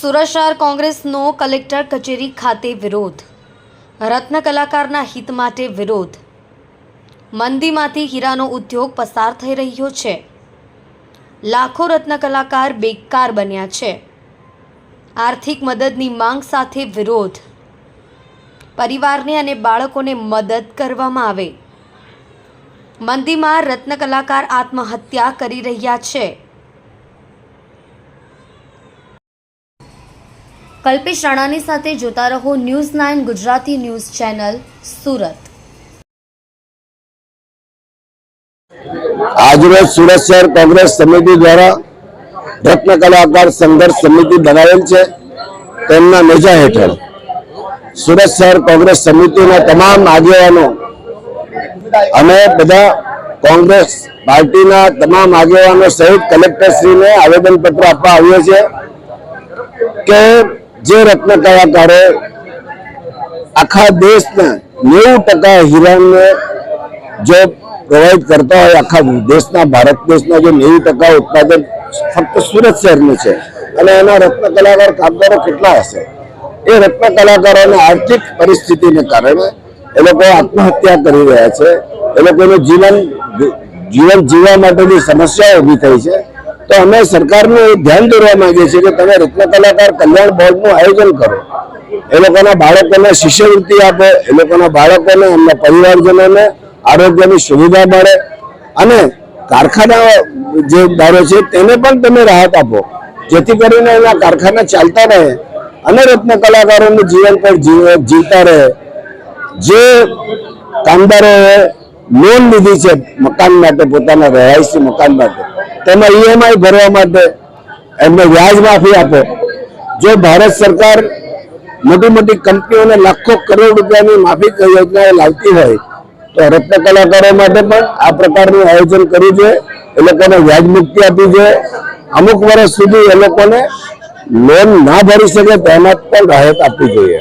સુરત શહેર કોંગ્રેસનો કલેક્ટર કચેરી ખાતે વિરોધ. રત્ન કલાકારના હિત માટે વિરોધ. મંદીમાંથી હીરાનો ઉદ્યોગ પસાર થઈ રહ્યો છે. લાખો રત્ન કલાકાર બેકાર બન્યા છે. આર્થિક મદદની માંગ સાથે વિરોધ. પરિવારને અને બાળકોને મદદ કરવામાં આવે. મંદીમાં રત્ન કલાકાર આત્મહત્યા કરી રહ્યા છે. કલ્પેશ રાણાની સાથે જોતા રહો news nine Gujarati news channel, Surat. આજરોજ સુરત શહેર કોંગ્રેસ સમિતિ દ્વારા રત્ન કલાકાર સંઘર્ષ સમિતિ બનાવેલ છે. તેમના નેજા હેઠળ સુરત શહેર કોંગ્રેસ સમિતિના તમામ આગેવાનો અને બધા કોંગ્રેસ પાર્ટીના તમામ આગેવાનો સહિત કલેક્ટરશ્રીને આવેદનપત્ર આપવા આવ્યો છે કે જે રત્ન કલાકારે આખા દેશના નેવું ટકા હીરાને જો પ્રોવાઈડ કરતા હોય આખા દેશના, ભારત દેશના જે નેવું ટકા ઉત્પાદન ફક્ત સુરત શહેરનું છે અને એના રત્ન કલાકાર કામદારો કેટલા હશે? એ રત્ન કલાકારોની આર્થિક પરિસ્થિતિને કારણે એ લોકો આત્મહત્યા કરી રહ્યા છે. એ લોકોનું જીવન જીવન જીવવા માટેની સમસ્યાઓ ઊભી થઈ છે. તો અમે સરકારનું એ ધ્યાન દોરવા માંગીએ છીએ કે તમે રત્ન કલાકાર કલ્યાણ બોર્ડનું આયોજન કરો. એ લોકોના બાળકોને શિષ્યવૃત્તિ આપે, એ લોકોના બાળકોને, એમના પરિવારજનોને આરોગ્યની સુવિધા મળે અને કારખાના જે દારો છે તેને પણ તમે રાહત આપો. જેથી કરીને એના કારખાના ચાલતા રહે અને રત્ન કલાકારોનું જીવન પણ જીવ- જીવતા રહે. જે કામદારોએ લોન લીધી છે મકાન માટે, પોતાના રહેવાસી મકાન માટે તેમાં ઈએમઆઈ ભરવા માટે એમને વ્યાજ માફી આપો. જો ભારત સરકાર મોટી મોટી કંપનીઓને લાખો કરોડ રૂપિયાની માફી યોજનાઓ લાવતી હોય, તો રત્ન કલાકારો માટે પણ આ પ્રકારનું આયોજન કરવું જોઈએ. એ લોકોને વ્યાજ મુક્તિ આપવી જોઈએ. અમુક વર્ષ સુધી એ લોકોને લોન ના ભરી શકે તેમાં પણ રાહત આપવી જોઈએ.